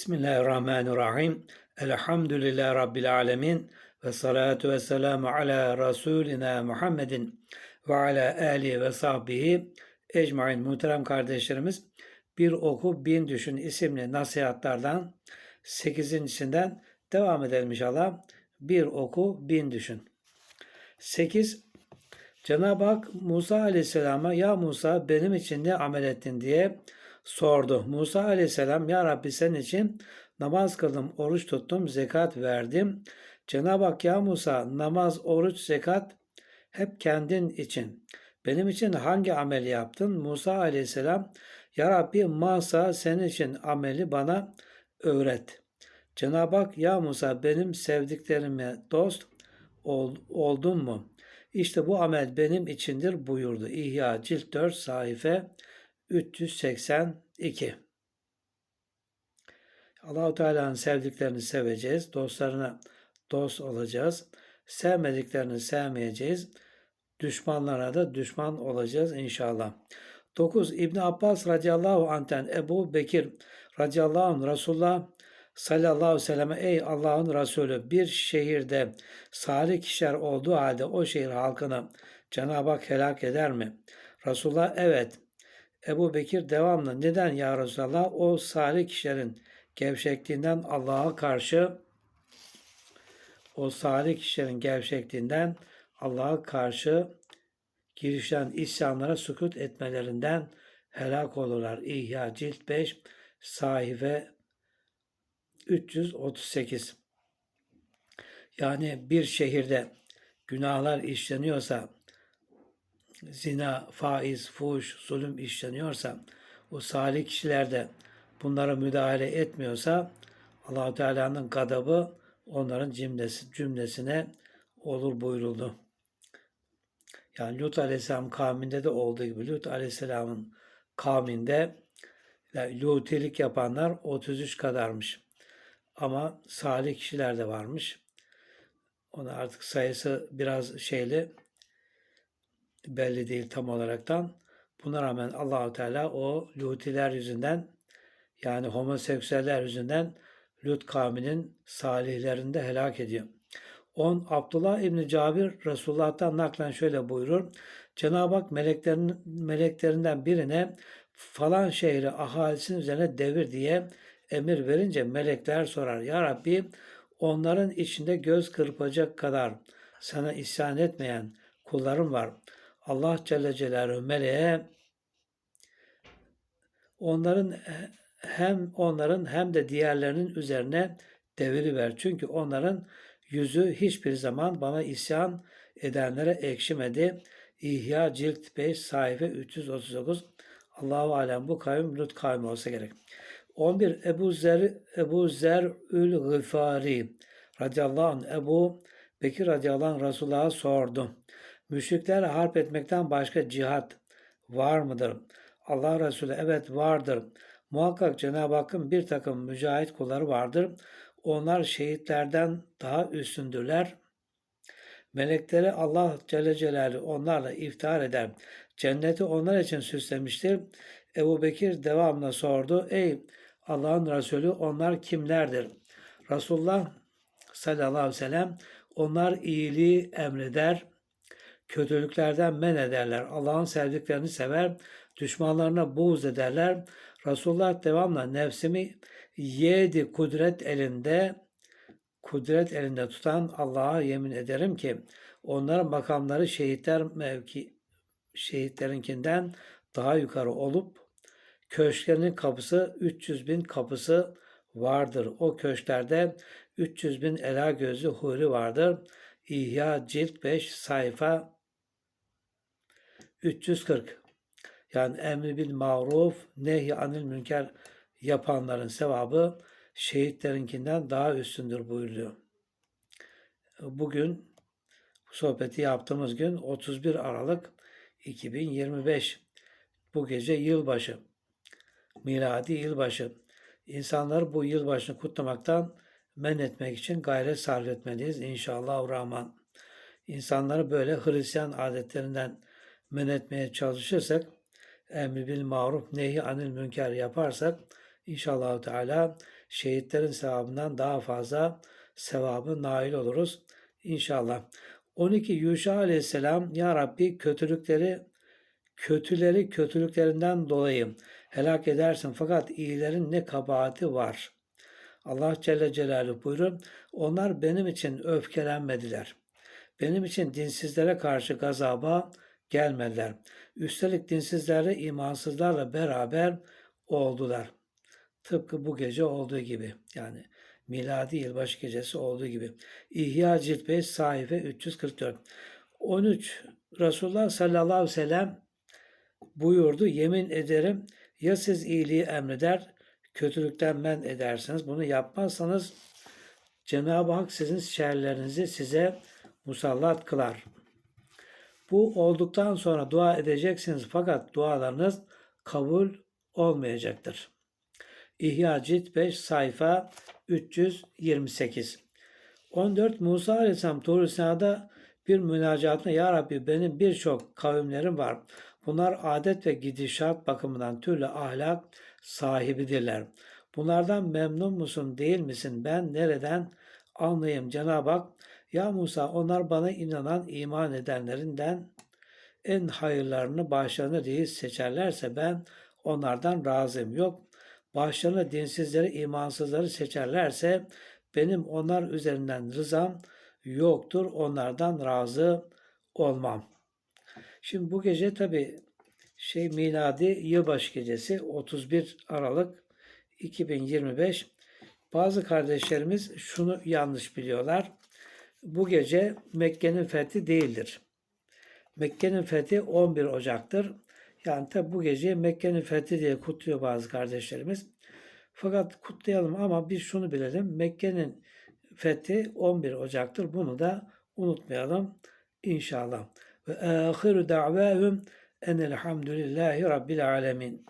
Bismillahirrahmanirrahim. Elhamdülillahi Rabbil alemin. Ve salatu ve selamu ala Resulina Muhammedin ve ala alihi ve sahbihi ecmain muhterem kardeşlerimiz. Bir oku bin düşün isimli nasihatlardan sekizincisinden devam edelim inşallah. Bir oku bin düşün. Sekiz Cenab-ı Hak Musa Aleyhisselam'a ya Musa benim için ne amel ettin diye sordu. Musa Aleyhisselam ya Rabbi senin için namaz kıldım, oruç tuttum, zekat verdim. Cenab-ı Hak ya Musa namaz, oruç, zekat hep kendin için. Benim için hangi ameli yaptın? Musa Aleyhisselam ya Rabbi Masa senin için ameli bana öğret. Cenab-ı Hak ya Musa benim sevdiklerime dost ol, oldun mu? İşte bu amel benim içindir buyurdu. İhya cilt 4 sayfa 382. Allahu Teala'nın sevdiklerini seveceğiz, dostlarına dost olacağız. Sevmediklerini sevmeyeceğiz. Düşmanlara da düşman olacağız inşallah. 9. İbn Abbas radıyallahu anh'ten Ebu Bekir radıyallahu anh Resulullah sallallahu aleyhi ve selleme ey Allah'ın Resulü bir şehirde salih kişiler olduğu halde o şehir halkını Cenab-ı Hak helak eder mi? Resulullah evet. Ebu Bekir devamlı neden ya Resulallah o salih kişilerin gevşekliğinden Allah'a karşı o salih kişilerin gevşekliğinden Allah'a karşı girişen isyanlara sükut etmelerinden helak olurlar. İhya cilt 5 sahife 338 Yani bir şehirde günahlar işleniyorsa zina, faiz, fuhuş, zulüm işleniyorsa o salih kişiler de bunlara müdahale etmiyorsa allah Teala'nın gadabı onların cümlesi, cümlesine olur buyuruldu. Yani Lut Aleyhisselam kavminde de olduğu gibi Lut Aleyhisselam'ın kavminde yani Lutilik yapanlar 33 kadarmış. Ama salih kişiler de varmış. Ona artık sayısı biraz şeyli belli değil tam olaraktan. Buna rağmen Allahu Teala o Lutiler yüzünden yani homoseksüeller yüzünden Lut kavminin salihlerini de helak ediyor. 10. Abdullah İbni Cabir Resulullah'tan naklen şöyle buyurur. Cenab-ı Hak meleklerin, meleklerinden birine falan şehri ahalisinin üzerine devir diye emir verince melekler sorar. Ya Rabbi onların içinde göz kırpacak kadar sana isyan etmeyen kullarım var. Allah Celle Celaluhu meleğe onların hem onların hem de diğerlerinin üzerine deviri ver. Çünkü onların yüzü hiçbir zaman bana isyan edenlere ekşimedi. İhya cilt 5 sayfa 339 Allahu alem bu kavim Lut kavmi olsa gerek. 11 Ebu Zer Ebu Zer'ül Gıfari radıyallahu anh Ebu Bekir radıyallahu anh Resulullah'a sordu. Müşriklerle harp etmekten başka cihat var mıdır? Allah Resulü evet vardır. Muhakkak Cenab-ı Hakk'ın bir takım mücahit kulları vardır. Onlar şehitlerden daha üstündürler. Melekleri Allah Celle Celaluhu onlarla iftihar eder. Cenneti onlar için süslemiştir. Ebu Bekir devamlı sordu. Ey Allah'ın Resulü onlar kimlerdir? Resulullah sallallahu aleyhi ve sellem onlar iyiliği emreder, kötülüklerden men ederler. Allah'ın sevdiklerini sever, düşmanlarına buğz ederler. Resulullah devamla nefsimi yedi kudret elinde kudret elinde tutan Allah'a yemin ederim ki onların makamları şehitler mevki şehitlerinkinden daha yukarı olup köşklerinin kapısı 300 bin kapısı vardır. O köşklerde 300 bin ela gözlü huri vardır. İhya cilt 5 sayfa 340. Yani emri bil maruf, nehy anil münker yapanların sevabı şehitlerinkinden daha üstündür buyuruyor. Bugün bu sohbeti yaptığımız gün 31 Aralık 2025. Bu gece yılbaşı. Miladi yılbaşı. İnsanları bu yılbaşını kutlamaktan men etmek için gayret sarf etmeliyiz inşallah Rahman. İnsanları böyle Hristiyan adetlerinden men etmeye çalışırsak, emri bil maruf nehi anil münker yaparsak inşallah Teala şehitlerin sevabından daha fazla sevabı nail oluruz inşallah. 12 Yuşa aleyhisselam Ya Rabbi kötülükleri kötüleri kötülüklerinden dolayı helak edersin fakat iyilerin ne kabahati var. Allah Celle Celaluhu buyurur. Onlar benim için öfkelenmediler. Benim için dinsizlere karşı gazaba gelmediler. Üstelik dinsizlerle imansızlarla beraber oldular. Tıpkı bu gece olduğu gibi. Yani miladi yılbaşı gecesi olduğu gibi. İhya Cilt 5 sayfa 344. 13 Resulullah sallallahu aleyhi ve sellem buyurdu. Yemin ederim ya siz iyiliği emreder, kötülükten men edersiniz. Bunu yapmazsanız Cenab-ı Hak sizin şerlerinizi size musallat kılar. Bu olduktan sonra dua edeceksiniz fakat dualarınız kabul olmayacaktır. İhya Cilt 5 sayfa 328 14 Musa Aleyhisselam Tur Sina'da bir münacatında Ya Rabbi benim birçok kavimlerim var. Bunlar adet ve gidişat bakımından türlü ahlak sahibidirler. Bunlardan memnun musun değil misin? Ben nereden anlayayım Cenab-ı Hak? Ya Musa onlar bana inanan iman edenlerinden en hayırlarını başlarına değil seçerlerse ben onlardan razıyım. Yok başlarına dinsizleri, imansızları seçerlerse benim onlar üzerinden rızam yoktur. Onlardan razı olmam. Şimdi bu gece tabi şey miladi yılbaşı gecesi 31 Aralık 2025. Bazı kardeşlerimiz şunu yanlış biliyorlar. Bu gece Mekke'nin fethi değildir. Mekke'nin fethi 11 Ocak'tır. Yani tabi bu gece Mekke'nin fethi diye kutluyor bazı kardeşlerimiz. Fakat kutlayalım ama biz şunu bilelim. Mekke'nin fethi 11 Ocak'tır. Bunu da unutmayalım inşallah. Ve ahiru da'vahum enelhamdülillahi rabbil alemin.